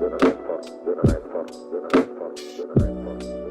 Dönemek var, dönemek var, dönemek var, dönemek var.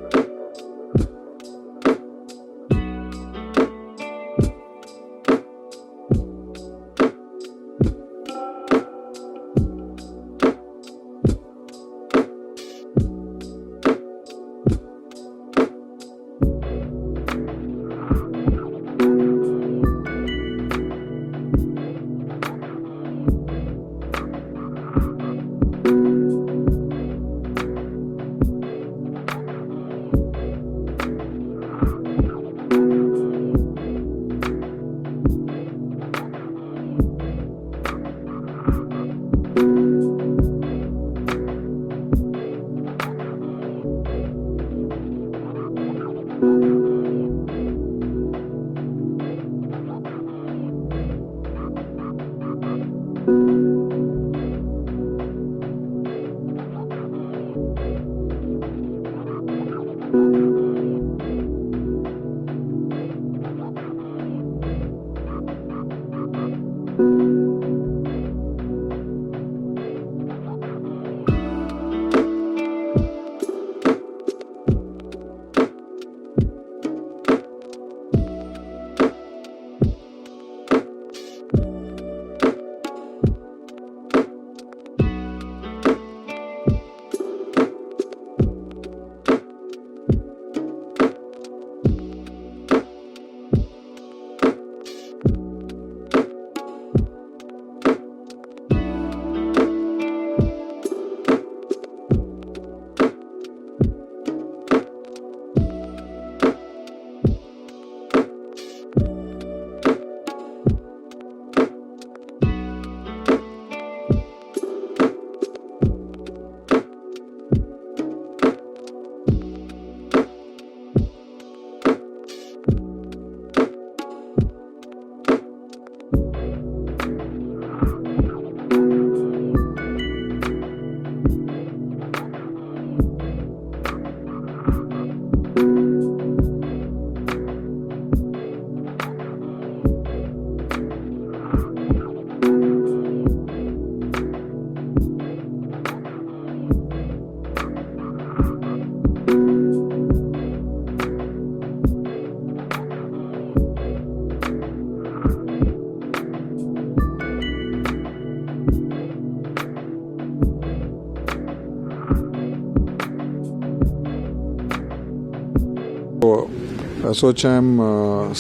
ASSOCHAM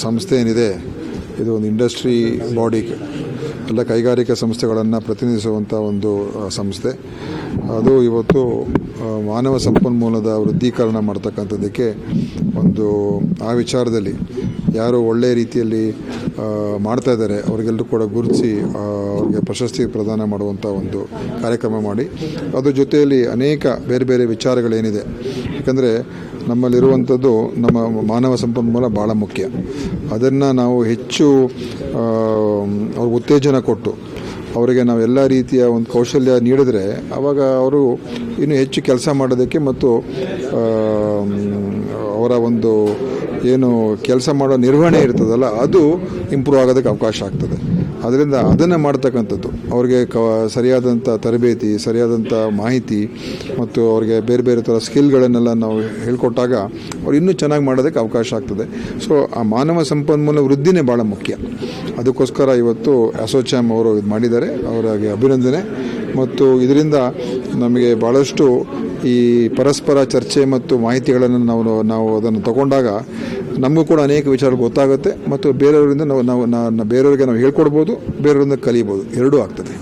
ಸಂಸ್ಥೆ ಏನಿದೆ, ಇದು ಒಂದು ಇಂಡಸ್ಟ್ರಿ ಬಾಡಿ, ಎಲ್ಲ ಕೈಗಾರಿಕಾ ಸಂಸ್ಥೆಗಳನ್ನು ಪ್ರತಿನಿಧಿಸುವಂಥ ಒಂದು ಸಂಸ್ಥೆ. ಅದು ಇವತ್ತು ಮಾನವ ಸಂಪನ್ಮೂಲದ ವೃದ್ಧೀಕರಣ ಮಾಡ್ತಕ್ಕಂಥದ್ದಕ್ಕೆ ಒಂದು, ಆ ವಿಚಾರದಲ್ಲಿ ಯಾರು ಒಳ್ಳೆಯ ರೀತಿಯಲ್ಲಿ ಮಾಡ್ತಾ ಇದ್ದಾರೆ ಅವ್ರಿಗೆಲ್ಲರೂ ಕೂಡ ಗುರುತಿಸಿ ಅವ್ರಿಗೆ ಪ್ರಶಸ್ತಿ ಪ್ರದಾನ ಮಾಡುವಂಥ ಒಂದು ಕಾರ್ಯಕ್ರಮ ಮಾಡಿ. ಅದ್ರ ಜೊತೆಯಲ್ಲಿ ಅನೇಕ ಬೇರೆ ಬೇರೆ ವಿಚಾರಗಳೇನಿದೆ. ಯಾಕಂದರೆ ನಮ್ಮಲ್ಲಿರುವಂಥದ್ದು ನಮ್ಮ ಮಾನವ ಸಂಪನ್ಮೂಲ ಭಾಳ ಮುಖ್ಯ. ಅದನ್ನು ನಾವು ಹೆಚ್ಚು ಉತ್ತೇಜನ ಕೊಟ್ಟು, ಅವರಿಗೆ ನಾವು ಎಲ್ಲ ರೀತಿಯ ಒಂದು ಕೌಶಲ್ಯ ನೀಡಿದ್ರೆ ಆವಾಗ ಅವರು ಇನ್ನೂ ಹೆಚ್ಚು ಕೆಲಸ ಮಾಡೋದಕ್ಕೆ ಮತ್ತು ಅವರ ಒಂದು ಏನು ಕೆಲಸ ಮಾಡೋ ನಿರ್ವಹಣೆ ಇರ್ತದಲ್ಲ, ಅದು ಇಂಪ್ರೂವ್ ಆಗೋದಕ್ಕೆ ಅವಕಾಶ ಆಗ್ತದೆ. ಅದರಿಂದ ಅದನ್ನು ಮಾಡ್ತಕ್ಕಂಥದ್ದು. ಅವ್ರಿಗೆ ಕ, ಸರಿಯಾದಂಥ ತರಬೇತಿ, ಸರಿಯಾದಂಥ ಮಾಹಿತಿ ಮತ್ತು ಅವ್ರಿಗೆ ಬೇರೆ ಬೇರೆ ಥರ ಸ್ಕಿಲ್ಗಳನ್ನೆಲ್ಲ ನಾವು ಹೇಳ್ಕೊಟ್ಟಾಗ ಅವ್ರು ಇನ್ನೂ ಚೆನ್ನಾಗಿ ಮಾಡೋದಕ್ಕೆ ಅವಕಾಶ ಆಗ್ತದೆ. ಸೊ, ಆ ಮಾನವ ಸಂಪನ್ಮೂಲ ವೃದ್ಧಿನೇ ಭಾಳ ಮುಖ್ಯ. ಅದಕ್ಕೋಸ್ಕರ ಇವತ್ತು ಅಸೋಚಾಮ್ ಅವರು ಇದು ಮಾಡಿದ್ದಾರೆ. ಅವರಿಗೆ ಅಭಿನಂದನೆ. ಮತ್ತು ಇದರಿಂದ ನಮಗೆ ಭಾಳಷ್ಟು ಈ ಪರಸ್ಪರ ಚರ್ಚೆ ಮತ್ತು ಮಾಹಿತಿಗಳನ್ನು ನಾವು ನಾವು ಅದನ್ನು ತಗೊಂಡಾಗ ನಮಗೂ ಕೂಡ ಅನೇಕ ವಿಚಾರಗಳು ಗೊತ್ತಾಗುತ್ತೆ ಮತ್ತು ಬೇರೆಯವರಿಂದ ನಾವು ನಾವು ನಾನು ಬೇರೆಯವರಿಗೆ ನಾವು ಹೇಳ್ಕೊಡ್ಬೋದು, ಬೇರೆಯವರಿಂದ ಕಲಿಯಬಹುದು ಎರಡೂ ಆಗ್ತದೆ.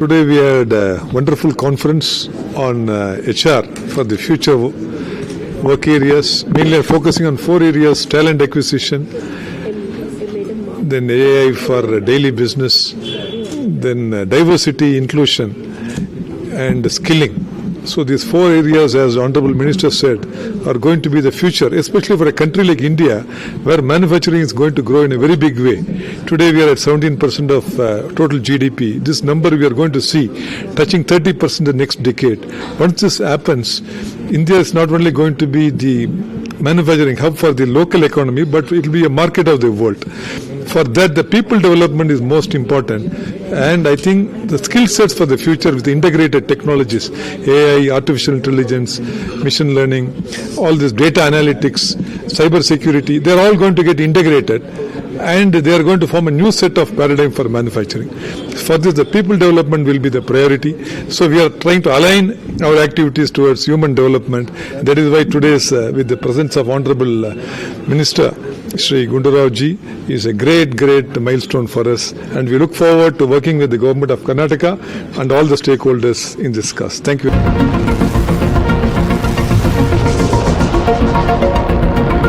Today we had wonderful conference on H R for the future work areas mainly focusing on four areas talent acquisition then A I for daily business then diversity inclusion and skilling So these four areas, as Honorable Minister said, are going to be the future, especially for a country like India, where manufacturing is going to grow in a very big way. Today we are at 17% of uh, total GDP. This number we are going to see touching 30% in the next decade. Once this happens, India is not only going to be the manufacturing hub for the local economy, but it will be a market of the world. For that, the people development is most important. And I think the skill sets for the future with integrated technologies, AI, artificial intelligence, machine learning, all this data analytics, cyber security, they're all going to get integrated and they are going to form a new set of paradigm for manufacturing. For this, the people development will be the priority. So we are trying to align our activities towards human development. That is why today's, uh, with the presence of Honorable uh, Minister Sri Gundarao Ji, is a great, great milestone for us. And we look forward to working with the government of Karnataka and all the stakeholders in this cause. Thank you.